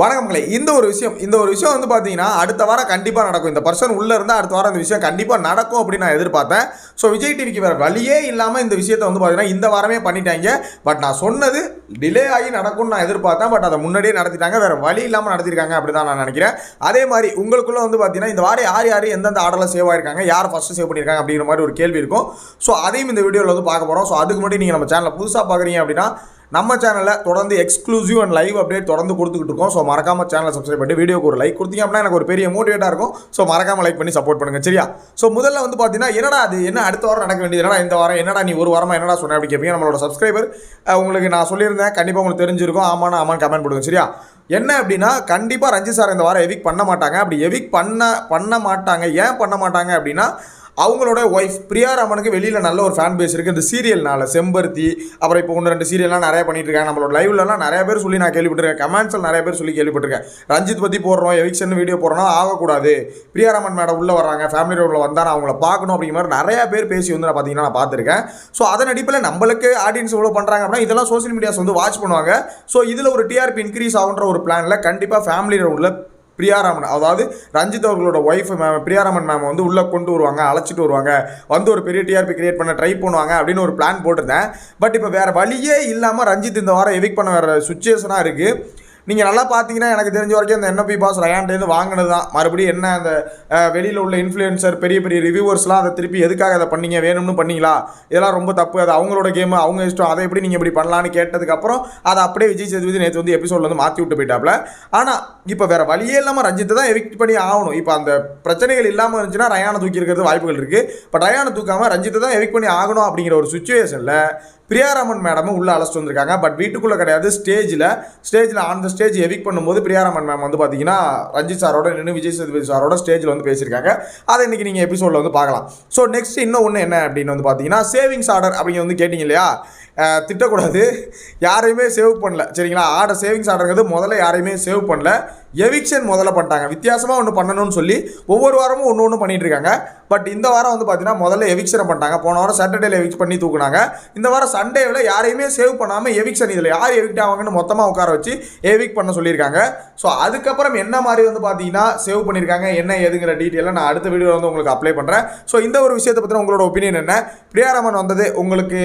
வணக்கம்களே இந்த ஒரு விஷயம் இந்த ஒரு விஷயம் வந்து பார்த்தீங்கன்னா அடுத்த வாரம் கண்டிப்பாக நடக்கும். இந்த பர்சன் உள்ளே இருந்தால் அடுத்த வாரம் இந்த விஷயம் கண்டிப்பாக நடக்கும் அப்படின்னு நான் எதிர்பார்த்தேன். ஸோ விஜய் டிவிக்கு வேறு வழியே இல்லாமல் இந்த விஷயத்தை வந்து பார்த்தீங்கன்னா இந்த வாரமே பண்ணிட்டாங்க. பட் நான் சொன்னது டிலே ஆகி நடக்கும்னு நான் எதிர்பார்த்தேன். பட் அதை முன்னாடியே நடத்திட்டாங்க. வேறு வழி இல்லாமல் நடத்திருக்காங்க அப்படி தான் நான் நினைக்கிறேன். அதே மாதிரி உங்களுக்குள்ளே வந்து பார்த்தீங்கன்னா இந்த வாரம் யார் யார் எந்தெந்த ஆர்டரில் சேவ் ஆயிருக்காங்க யார் ஃபஸ்ட்டு சேவ் பண்ணியிருக்காங்க அப்படிங்கிற மாதிரி ஒரு கேள்வி இருக்கும். ஸோ அதையும் இந்த வீடியோவில் வந்து பார்க்க போகிறோம் ஸோ அதுக்கு முன்னாடி நீங்கள் நம்ம சேனலில் புதுசாக பார்க்குறீங்க அப்படின்னா நம்ம சேனலில் தொடர்ந்து எக்ஸ்க்ளூசிவ் அண்ட் லைவ் அப்டேட் தொடர்ந்து கொடுத்துக்கிட்டு இருக்கோம். ஸோ மறக்காம சேனலை சப்ஸ்கிரைப் பண்ணி வீடியோக்கு ஒரு லைக் கொடுத்தீங்க அப்படின்னா எனக்கு ஒரு பெரிய மோட்டிவேட்டாக இருக்கும். ஸோ மறக்காம லைக் பண்ணி சப்போர்ட் பண்ணுங்க. சரியா? ஸோ முதல்ல வந்து பார்த்தீங்கன்னா என்னடா அது? என்ன அடுத்த வாரம் நடக்க வேண்டியது? என்னடா இந்த வாரம்? என்னடா நீ ஒரு வாரமாக என்னடா சொன்ன அப்படி கேட்பீங்க நம்மளோட சப்ஸ்கிரைபர் உங்களுக்கு நான் சொல்லியிருந்தேன். கண்டிப்பாக உங்களுக்கு தெரிஞ்சிருக்கும். ஆமாண்ணா ஆமான்னு கமெண்ட் பண்ணுங்க சரியா? என்ன அப்படின்னா கண்டிப்பாக ரஞ்சித் சார் இந்த வாரம் எவிக் பண்ண மாட்டாங்க. அப்படி எவிக் பண்ண பண்ண மாட்டாங்க. ஏன் பண்ண மாட்டாங்க அப்படின்னா அவங்களோட ஒய்ஃப் பிரியாராமனுக்கு வெளியில் நல்ல ஒரு ஃபேன் பேஸ் இருக்குது இந்த சீரியல்னால செம்பருத்தி அப்புறம் இப்போ ஒன்று ரெண்டு சீரியல்லாம் நிறைய பண்ணிட்டு இருக்காங்க. நம்மளோட லைவ்லலாம் நிறைய பேர் சொல்லி நான் கேள்விப்பட்டிருக்கேன். கமெண்ட்ஸில் நிறைய பேர் சொல்லி கேள்விப்பட்டிருக்கேன். ரஞ்சித் பற்றி போடுறோம் எவிக்ஷன் வீடியோ போடுறோம் ஆகக்கூடாது. பிரியாராமன் மேடம் உள்ளே வர்றாங்க ஃபேமிலி ரோடில் வந்தால் நான் அவங்கள பார்க்கணும் அப்படிங்கிற மாதிரி நிறைய பேர் பேசி வந்து நான் பார்த்தீங்கன்னா நான் பார்த்துருக்கேன். ஸோ அதன் அடிப்பில் நம்மளுக்கு ஆடியன்ஸ் இவ்வளோ பண்ணுறாங்க அப்படின்னா இதெல்லாம் சோஷியல் மீடியாஸ் வந்து வாட்ச் பண்ணுவாங்க. ஸோ இதில் ஒரு டிஆர்பி இன்க்ரீஸ் ஆகுன்ற ஒரு பிளானில் கண்டிப்பாக ஃபேமிலி ரவுண்டில் பிரியாராமன் அதாவது ரஞ்சித் அவர்களோட ஒய்ஃப் மேம் பிரியாராமன் மேம் வந்து உள்ளே கொண்டு வருவாங்க அழைச்சிட்டு வருவாங்க. வந்து ஒரு பெரிய டிஆர்பி கிரியேட் பண்ண ட்ரை பண்ணுவாங்க அப்படின்னு ஒரு பிளான் போட்டிருந்தேன். பட் இப்போ வேறு வழியே இல்லாமல் ரஞ்சித் இந்த வாரம் எவிக் பண்ண வேறு சுச்சுவேஷனாக இருக்குது நீங்கள் நல்லா பார்த்தீங்கன்னா எனக்கு தெரிஞ்ச வரைக்கும் அந்த பி பாஸ் ரயான்டேருந்து வாங்கினது தான் மறுபடியும் என்ன அந்த வெளியில் உள்ள இன்ஃப்ளூயன்சர் பெரிய பெரிய ரிவ்யூவர்ஸ்லாம் அதை திருப்பி எதுக்காக அதை பண்ணீங்க? வேணும்னு பண்ணீங்களா? இதெல்லாம் ரொம்ப தப்பு. அது அவங்களோட கேம் அவங்க இஷ்டம். அதை எப்படி நீங்கள் இப்படி பண்ணலான்னு கேட்டதுக்கப்புறம் அதை அப்படியே விஜய் சேதுபதி நேற்று வந்து எபிசோடில் வந்து மாற்றி விட்டு போயிட்டாப்ல. ஆனால் இப்போ வேறு வழியே இல்லாமல் ரஞ்சித்தை தான் எவிக்ட் பண்ணி ஆகணும். இப்போ அந்த பிரச்சனைகள் இல்லாமல் இருந்துச்சுன்னா ரயானை தூக்கி இருக்கிறது வாய்ப்புகள் இருக்குது பட் ரயானை தூக்காமல் ரஞ்சித்தை தான் எவிக்ட் பண்ணி ஆகணும் அப்படிங்கிற ஒரு சுச்சுவேஷனில் பிரியாராமன் மேடமும் உள்ளே அழைச்சிட்டு வந்திருக்காங்க. பட் வீட்டுக்குள்ளே கிடையாது. ஸ்டேஜில் ஸ்டேஜில் ஆன் த ஸ்டேஜ் எவிக் பண்ணும்போது பிரியாராமன் மேம் வந்து பார்த்தீங்கன்னா ரஞ்சித் சாரோட நின்று விஜய் சேதுபதி சாரோட ஸ்டேஜில் வந்து பேசியிருக்காங்க. அதை இன்றைக்கி நீங்கள் எபிசோடில் வந்து பார்க்கலாம். ஸோ நெக்ஸ்ட் இன்னும் ஒன்று என்ன அப்படின்னு வந்து பார்த்தீங்கன்னா சேவிங்ஸ் ஆர்டர் அப்படிங்க வந்து கேட்டிங்க இல்லையா? திட்டக்கூடாது. யாரையுமே சேவ் பண்ணல. சரிங்களா? ஆர்டர் சேவிங்ஸ் ஆர்டருங்கிறது முதல்ல யாரையுமே சேவ் பண்ணல. எவிக்ஷன் முதல்ல பண்ணிட்டாங்க. வித்தியாசமாக ஒன்று பண்ணணும்னு சொல்லி ஒவ்வொரு வாரமும் ஒன்று ஒன்று பண்ணிட்டு இருக்காங்க. பட் இந்த வாரம் வந்து பார்த்தீங்கன்னா முதல்ல எவிக்ஷனை பண்ணிட்டாங்க. போன வாரம் சாட்டர்டேல எவிக்ஸ் பண்ணி தூக்குனாங்க. இந்த வாரம் சண்டேவில் யாரையுமே சேவ் பண்ணாமல் எவிக்ஷன் இதில் யார் எவிக்ட் ஆவாங்கன்னு மொத்தமாக உட்கார வச்சு எவிக் பண்ண சொல்லியிருக்காங்க. ஸோ அதுக்கப்புறம் என்ன மாதிரி வந்து பார்த்தீங்கன்னா சேவ் பண்ணியிருக்காங்க என்ன ஏதுங்கிற டீட்டெயிலை நான் அடுத்த வீடியோவில் வந்து உங்களுக்கு அப்ளை பண்ணுறேன் ஸோ இந்த ஒரு விஷயத்தை பற்றின உங்களோட ஒப்பீனியன் என்ன? பிரியாராமன் வந்தது உங்களுக்கு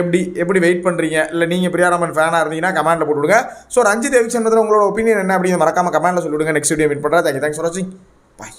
எப்படி எப்படி வெயிட் பண்ணுறீங்க இல்லை நீங்கள் பிரியாராமன் ஃபேனாக இருந்தீங்கன்னா கமெண்ட்டில் போட்டுவிடுங்க. ஸோ ரஞ்சித் எவிக்ஷன் பற்றின உங்களோட ஒப்பீனியன் என்ன அப்படின்னு மறக்காம கமெண்ட்டில் சொல்லிவிடுங்க. நெக்ஸ்ட் வீடியோ மீட் பண்ணுறேன் தேங்க்யூ தேங்க்ஸ் ஃபார் வாட்சிங் பாய்